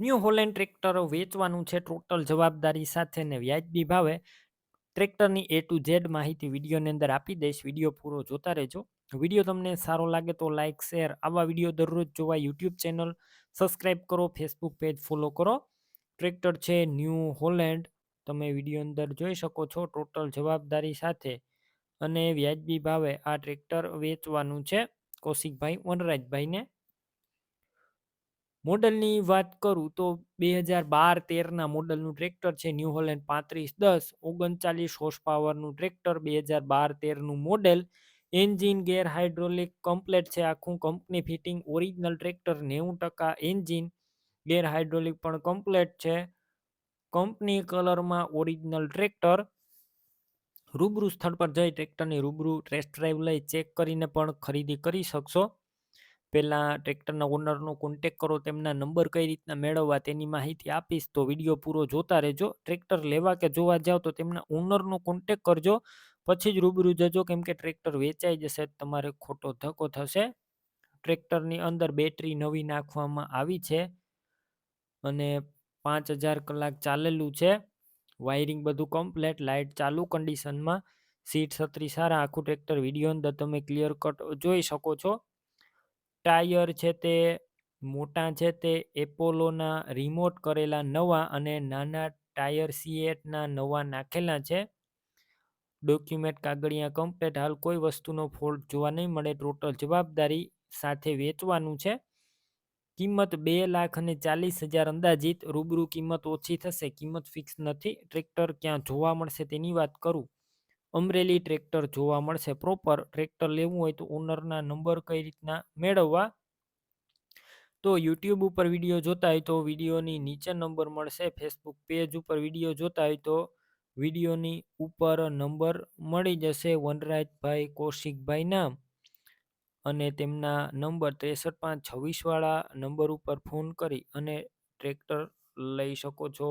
New Holland ટ્રેક્ટરો વેચવાનું છે total જવાબદારી સાથે ને વ્યાજબી ભાવે. ટ્રેક્ટરની એ ટુ ઝેડ માહિતી વિડીયોની અંદર આપી દઈશ. વીડિયો પૂરો જોતા રહેજો. વીડિયો તમને સારો લાગે તો લાઇક શેર, આવા વીડિયો દરરોજ જોવા યુટ્યુબ ચેનલ સબસ્ક્રાઈબ કરો, ફેસબુક પેજ ફોલો કરો. ટ્રેક્ટર છે ન્યૂ હોલેન્ડ. તમે વીડિયો અંદર જોઈ શકો છો ટોટલ જવાબદારી સાથે અને વ્યાજબી ભાવે આ ટ્રેક્ટર વેચવાનું છે. કૌશિકભાઈ વનરાજભાઈને મોડલની વાત કરું તો બે હજાર બાર તેરના મોડલનું ટ્રેક્ટર છે ન્યૂ હોલેન્ડ પાંત્રીસ દસ, ઓગણચાલીસ હોર્સ પાવરનું ટ્રેક્ટર, બે હજાર બાર તેરનું model, engine gear hydraulic complete છે, આખું કંપની ફિટિંગ ઓરિજિનલ ટ્રેક્ટર, નેવું ટકા એન્જિન ગેર હાઇડ્રોલિક પણ કમ્પ્લેટ છે. કંપની કલરમાં ઓરિજિનલ ટ્રેક્ટર, રૂબરૂ સ્થળ પર જઈ ટ્રેક્ટરની રૂબરૂ ટેસ્ટ ડ્રાઈવ લઈ ચેક કરીને પણ ખરીદી કરી શકશો. પહેલાં ટ્રેક્ટરના ઓનરનો કોન્ટેક કરો, તેમના નંબર કઈ રીતના મેળવવા તેની માહિતી આપીશ, તો વીડિયો પૂરો જોતા રહેજો. ટ્રેક્ટર લેવા કે જોવા જાઓ તો તેમના ઓનરનો કોન્ટેક કરજો, પછી જ રૂબરૂ જજો, કેમ કે ટ્રેક્ટર વેચાઈ જશે તમારે ખોટો ધક્કો થશે. ટ્રેક્ટરની અંદર બેટરી નવી નાખવામાં આવી છે અને પાંચ હજાર કલાક ચાલેલું છે. વાયરિંગ બધું કમ્પ્લેટ લાઇટ ચાલુ કન્ડિશનમાં સીટ, છત્રી સારા આખું ટ્રેક્ટર વીડિયો અંદર તમે ક્લિયર કટ જોઈ શકો છો. ટાયર છે તે, મોટા છે તે, એપોલોના રિમોટ કરેલા નવા અને નાના ટાયર સીએટના નવા નાખેલા છે. ડોક્યુમેન્ટ કાગળિયા કમ્પ્લેટ હાલ કોઈ વસ્તુનો ફોલ્ટ જોવા નહીં મળે ટોટલ જવાબદારી સાથે વેચવાનું છે. કિંમત બે લાખ અને ચાલીસ હજાર અંદાજિત, રૂબરૂ કિંમત ઓછી થશે, કિંમત ફિક્સ નથી ટ્રેક્ટર ક્યાં જોવા મળશે તેની વાત કરું. અમરેલી ટ્રેક્ટર જોવા મળશે. પ્રોપર ટ્રેક્ટર લેવું હોય તો ઓનરના નંબર કઈ રીતના મેળવવા? તો યુટ્યુબ ઉપર વીડિયો જોતા હોય તો વિડીયોની નીચે નંબર મળશે. ફેસબુક પેજ ઉપર વીડિયો જોતા હોય તો વિડીયોની ઉપર નંબર મળી જશે. વનરાજભાઈ કૌશિકભાઈ નામ. અને તેમના નંબર ત્રેસઠ પાંચ છવ્વીસવાળા નંબર ઉપર ફોન કરી અને ટ્રેક્ટર લઈ શકો છો.